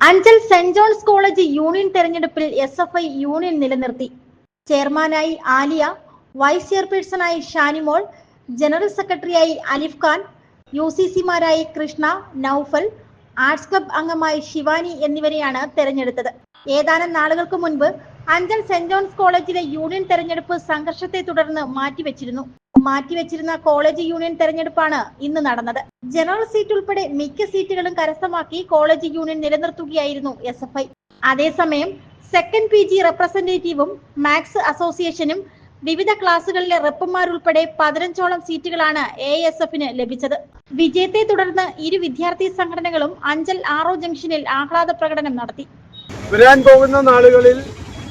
Anchal Saint John's college union തെരഞ്ഞെടുപ്പിൽ S F I union നിലനിർത്തി. ചെയർമാനായി ആലിയ വൈസ് ചെയർപേഴ്സണായി ഷാനിമോൾ ജനറൽ സെക്രട്ടറിയായി അലിഫ് ഖാൻ യു സി സിമാരായി കൃഷ്ണ നൌഫൽ ആർട്സ് ക്ലബ് അംഗമായി ശിവാനി എന്നിവരെയാണ് തെരഞ്ഞെടുത്തത്. ഏതാനും നാളുകൾക്ക് മുൻപ് അഞ്ചൽ സെന്റ് ജോൺസ് കോളേജിലെ യൂണിയൻ തെരഞ്ഞെടുപ്പ് സംഘർഷത്തെ തുടർന്ന് മാറ്റിവെച്ചിരുന്നു. മാറ്റിവെച്ചിരുന്ന കോളേജ് യൂണിയൻ തെരഞ്ഞെടുപ്പാണ് ഇന്ന് നടന്നത്. ജനറൽ സീറ്റ് ഉൾപ്പെടെ മിക്ക സീറ്റുകളും കരസ്ഥമാക്കി കോളേജ് യൂണിയൻ നിലനിർത്തുകയായിരുന്നു എസ് എഫ് ഐ. അതേസമയം സെക്കൻഡ് പി ജി റെപ്രസെന്റേറ്റീവും മാക്സ് അസോസിയേഷനും വിവിധ ക്ലാസുകളിലെ റെപ്പുമാരുൾപ്പെടെ പതിനഞ്ചോളം സീറ്റുകളാണ് എ എസ് എഫിന് ലഭിച്ചത്. വിജയത്തെ തുടർന്ന് ഇരു വിദ്യാർത്ഥി സംഘടനകളും അഞ്ചൽ ആറോ ജംഗ്ഷനിൽ ആഹ്ലാദ പ്രകടനം നടത്തി. വരാൻ പോകുന്ന നാളുകളിൽ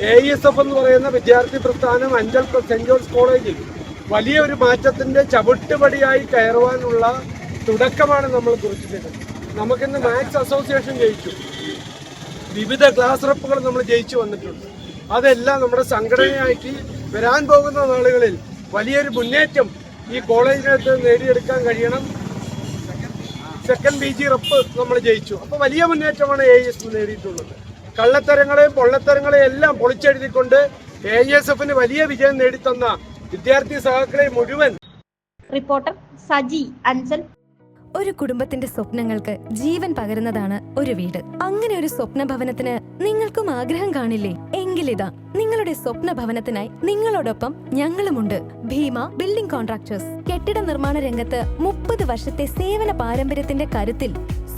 എ എസ് എഫ് എന്ന് പറയുന്ന വിദ്യാർത്ഥി പ്രസ്ഥാനം അഞ്ചൽ സെന്റ് ജോൺസ് കോളേജിൽ വലിയ ഒരു മാറ്റത്തിന്റെ ചവിട്ടുപടിയായി കയറുവാനുള്ള തുടക്കമാണ് നമ്മൾ കുറിച്ചിട്ടുള്ളത്. നമുക്കിന്ന് മാത്സ് അസോസിയേഷൻ ജയിച്ചു. വിവിധ ക്ലാസ് റെപ്പുകൾ നമ്മൾ ജയിച്ചു വന്നിട്ടുണ്ട്. അതെല്ലാം നമ്മുടെ സംഘടനയാക്കി വരാൻ പോകുന്ന നാളുകളിൽ വലിയൊരു മുന്നേറ്റം ഈ കോളേജിനകത്ത് നേടിയെടുക്കാൻ കഴിയണം. സെക്കൻഡ് പി ജി റപ്പ് നമ്മൾ ജയിച്ചു. അപ്പോൾ വലിയ മുന്നേറ്റമാണ് എ എസ് നേടിയിട്ടുള്ളത്. കള്ളത്തരങ്ങളെയും പൊള്ളത്തരങ്ങളെയും എല്ലാം പൊളിച്ചെഴുതിക്കൊണ്ട് എ എസ് എഫിന് വലിയ വിജയം നേടിത്തന്ന വിദ്യാർത്ഥി സഹാക്കളെ മുഴുവൻ റിപ്പോർട്ടർ സജി അഞ്ചൽ. ഒരു കുടുംബത്തിന്റെ സ്വപ്നങ്ങൾക്ക് ജീവൻ പകരുന്നതാണ് ഒരു വീട്. അങ്ങനെ ഒരു സ്വപ്ന ഭവനത്തിന് നിങ്ങൾക്കും ആഗ്രഹം കാണില്ലേ? എങ്കിലിതാ നിങ്ങളുടെ സ്വപ്ന ഭവനത്തിനായി നിങ്ങളോടൊപ്പം ഞങ്ങളുമുണ്ട്. Bheema building contractors. കെട്ടിട നിർമ്മാണ രംഗത്ത് മുപ്പത് വർഷത്തെ സേവന പാരമ്പര്യത്തിന്റെ കരുത്തിൽ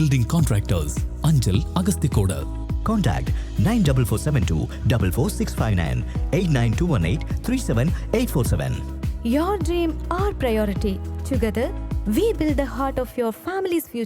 Building contractors Anchal Agasthikode Contact 94472 44659 89218 37847. Your dream, our priority. Together, we build the heart of your family's future.